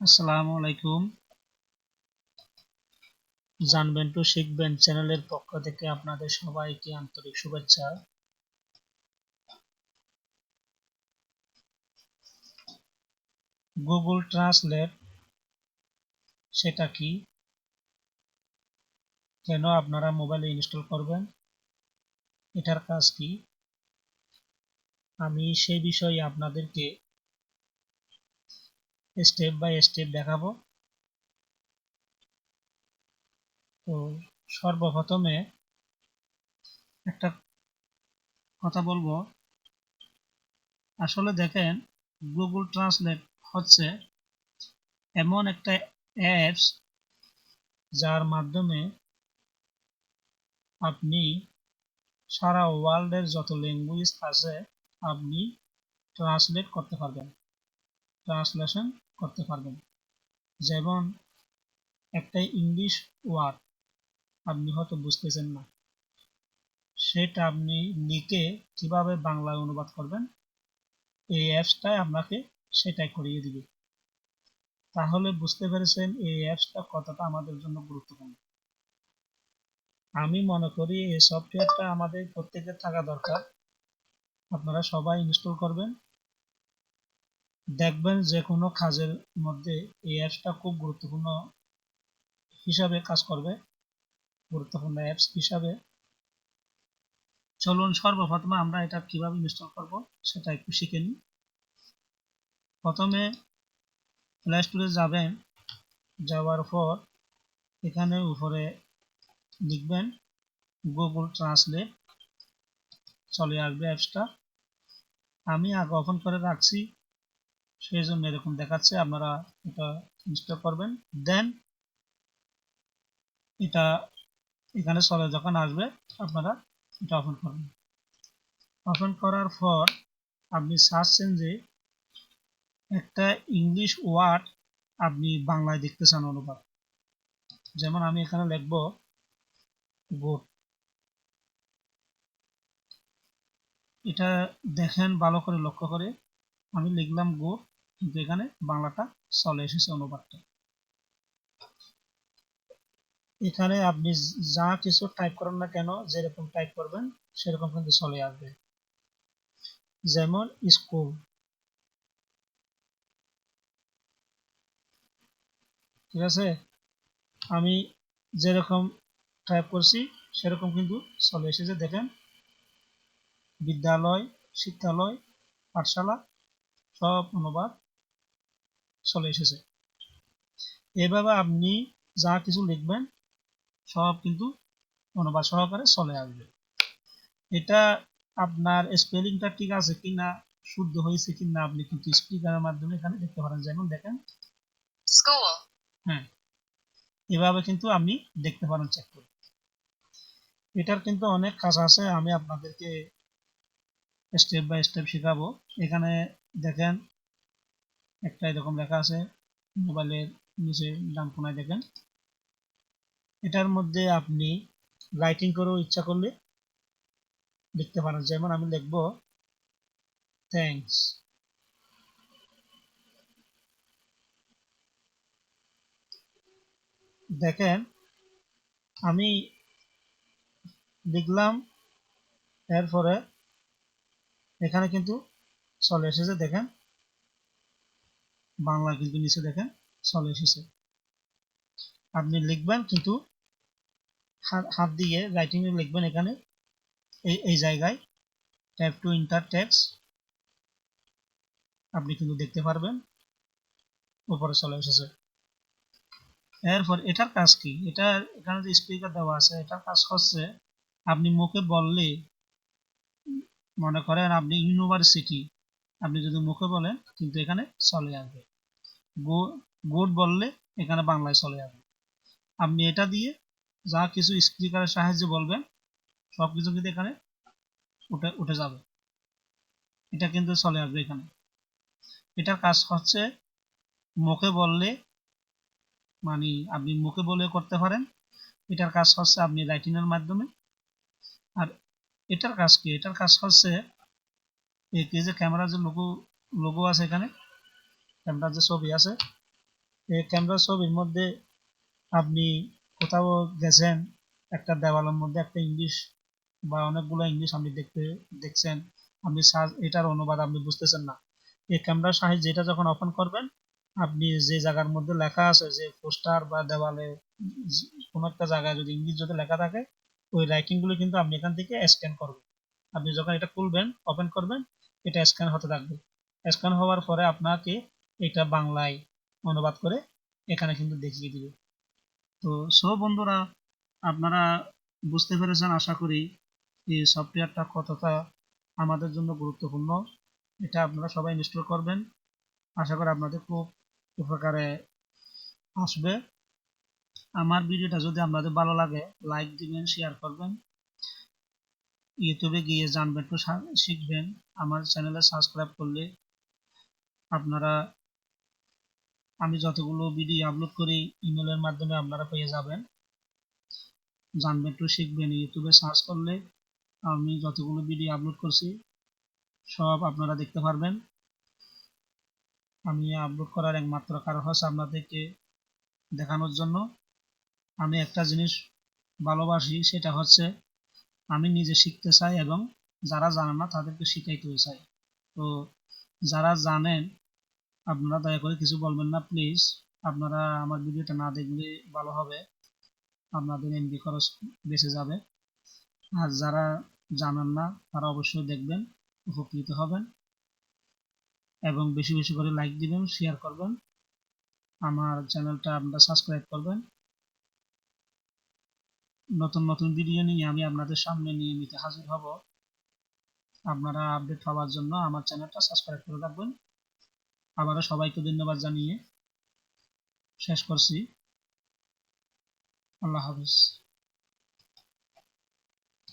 আসসালামু আলাইকুম। জানবেন টু শিখবেন চ্যানেলের পক্ষ থেকে আপনাদের সবাইকে আন্তরিক শুভেচ্ছা। গুগল ট্রান্সলেট, সেটা কি? কেন আপনারা মোবাইলে ইনস্টল করবেন? এটার কাজ কি? আমি সেই বিষয়ে আপনাদেরকে স্টেপ বাই স্টেপ দেখাবো। তো সর্বপ্রথমে একটা কথা বলব। আসলে দেখেন গুগল ট্রান্সলেট হচ্ছে এমন একটা অ্যাপস যার মাধ্যমে আপনি সারা ওয়ার্ল্ডের যত ল্যাঙ্গুয়েজ আছে, আপনি ট্রান্সলেট করতে পারবেন। ট্রান্সলেশন করতে পারবেন। যেমন একটা ইংলিশ ওয়ার্ড আপনি হয়তো বুঝতেছেন না। সেটা আপনি লিখে কীভাবে বাংলায় অনুবাদ করবেন, এই অ্যাপসটাই আপনাকে সেটাই করিয়ে দিবে। তাহলে বুঝতে পেরেছেন এই অ্যাপসটা কতটা আমাদের জন্য গুরুত্বপূর্ণ। আমি মনে করি এই সফটওয়্যারটা আমাদের প্রত্যেকের থাকা দরকার। আপনারা সবাই ইনস্টল করবেন। দেখবেন যে কোনো কাজের মধ্যে এই অ্যাপসটা খুব গুরুত্বপূর্ণ হিসাবে কাজ করবে, গুরুত্বপূর্ণ অ্যাপস হিসাবে। চলুন সর্বপ্রথমে আমরা এটা কীভাবে ইনস্টল করব সেটা একটু শিখে নিই। প্রথমে প্লে স্টোরে যাবেন, যাওয়ার পর এখানে উপরে লিখবেন গুগল ট্রান্সলেট চলে আসবে অ্যাপসটা আমি আগে ওপেন করে রাখছি। সেই জন্য এরকম দেখাচ্ছে, আপনারা এটা ইনস্টল করবেন। দেন এটা এখানে চলে যখন আসবে, আপনারা এটা ওপেন করবেন। ওপেন করার পর আপনি সার্চছেন যে একটা ইংলিশ ওয়ার্ড আপনি বাংলায় দেখতে চান অনুবাদ। যেমন আমি এখানে লিখব গোট এটা দেখেন, ভালো করে লক্ষ্য করে আমি লিখলাম গোট কিন্তু এখানে বাংলাটা চলে এসেছে অনুবাদটা। এখানে আপনি যা কিছু টাইপ করেন না কেন, যেরকম টাইপ করবেন, সেরকম কিন্তু চলে আসবে। যেমন স্কুল ঠিক আছে? আমি যেরকম টাইপ করছি, সেরকম কিন্তু চলে এসেছে। দেখেন, বিদ্যালয়, শিক্ষালয়, পাঠশালা সব অনুবাদ চলে এসেছে। এভাবে আপনি যা কিছু লিখবেন সব কিন্তু অনুবাদ সহকারে চলে আসবে। এটা আপনার স্পেলিংটা ঠিক আছে কিনা শুদ্ধ হয়েছে কিনা আপনি কিন্তু স্পিকারের মাধ্যমে এখানে দেখতে পারেন। যেমন দেখেন. হ্যাঁ। এভাবে কিন্তু আপনি দেখতে পারেন চেক করে। এটার কিন্তু অনেক কাজ আছে আমি আপনাদেরকে স্টেপ বাই স্টেপ শেখাবো। এখানে দেখেন, একটা এরকম লেখা আছে, মোবাইলের নিচে ডান কোনায় দেখেন। এটার মধ্যে আপনি রাইটিং করেও ইচ্ছা করলে লিখতে পারেন। যেমন আমি লিখব থ্যাংকস দেখেন, আমি লিখলাম, এরপরে এখানে কিন্তু চলে এসেছে, দেখেন। বাংলা কিন্তু নিচে দেখেন, চলে এসেছে। আপনি লিখবেন কিন্তু হাত দিয়ে রাইটিং এ লিখবেন এখানে, এই এই জায়গায় ট্যাপ টু ইন্টার টেক্স। আপনি কিন্তু দেখতে পারবেন, উপরে চলে এসেছে। এরপর এটার কাজ কি? এটা এখানে যে স্পিকার দেওয়া আছে, এটার কাজ হচ্ছে, আপনি মুখে বললে, মনে করেন আপনি ইউনিভার্সিটি আপনি যদি মুখে বলেন, কিন্তু এখানে চলে আসবে। গুড বললে এখানে বাংলায় চলে আসবে। আপনি এটা দিয়ে যা কিছু স্পিকারের সাহায্যে বলবেন, সব কিছু কিন্তু এখানে উঠে উঠে যাবে। এটা কিন্তু চলে আসবে এখানে। এটার কাজ হচ্ছে মুখে বললে মানে আপনি মুখে বলে করতে পারেন। এটার কাজ হচ্ছে আপনি রাইটিং এর মাধ্যমে। আর এটার কাজ কি? এটার কাজ হচ্ছে এই যে ক্যামেরা যে লোগো লোগো আছে এখানে ক্যামেরার যে ছবি আছে, এই ক্যামেরা ছবির মধ্যে আপনি কোথাও গেছেন, একটা দেওয়ালের মধ্যে, একটা ইংলিশ বা অনেকগুলো ইংলিশ আপনি দেখতে, দেখছেন, আপনি এটার অনুবাদ আপনি বুঝতেছেন না। এই ক্যামেরার সাহায্যে যেটা যখন ওপেন করবেন, আপনি যে জায়গার মধ্যে লেখা আছে, যে পোস্টার বা দেওয়ালে কোনো একটা জায়গায় যদি ইংলিশ যদি লেখা থাকে, ওই রাইটিংগুলো কিন্তু আপনি এখান থেকে স্ক্যান করবেন। আপনি যখন এটা খুলবেন ওপেন করবেন এটা স্ক্যান হতে থাকবে। স্ক্যান হওয়ার পরে আপনাকে এটা বাংলায় অনুবাদ করে এখানে কিন্তু দেখিয়ে দিবে। তো সব বন্ধুরা, আপনারা বুঝতে পেরেছেন আশা করি এই সফটওয়্যারটা কতটা আমাদের জন্য গুরুত্বপূর্ণ। এটা আপনারা সবাই ইনস্টল করবেন। আশা করি আপনাদের খুব উপকারে আসবে। আমার ভিডিওটা যদি আপনাদের ভালো লাগে লাইক দিবেন শেয়ার করবেন। ইউটিউবে গিয়ে জানবেন একটু শিখবেন। আমার চ্যানেলে সাবস্ক্রাইব করলে আপনারা, আমি যতগুলো ভিডিও আপলোড করি ইমেলের মাধ্যমে আপনারা পেয়ে যাবেন। জানবেন একটু শিখবেন। ইউটিউবে সার্চ করলে আমি যতগুলো ভিডিও আপলোড করছি, সব আপনারা দেখতে পারবেন। আমি আপলোড করার একমাত্র কারণ হচ্ছে আপনাদেরকে দেখানোর জন্য। আমি একটা জিনিস ভালোবাসি, সেটা হচ্ছে আমি নিজে শিখতে চাই এবং যারা জানে না তাদেরকে শিখাইতেও চাই। তো যারা জানেন আপনারা দয়া করে কিছু বলবেন না প্লিজ আপনারা আমার ভিডিওটা না দেখলে ভালো হবে। আপনাদের এমবি খরচ বেঁচে যাবে। আর যারা জানেন না, তারা অবশ্যই দেখবেন, উপকৃত হবেন। এবং বেশি বেশি করে লাইক দিবেন শেয়ার করবেন। আমার চ্যানেলটা আপনারা সাবস্ক্রাইব করবেন। নতুন নতুন ভিডিও নিয়ে আমি আপনাদের সামনে নিয়মিত হাজির হব। আপনারা আপডেট পাওয়ার জন্য আমার চ্যানেলটা সাবস্ক্রাইব করে রাখবেন। আবারও সবাইকে ধন্যবাদ জানিয়ে শেষ করছি। আল্লাহ হাফিজ।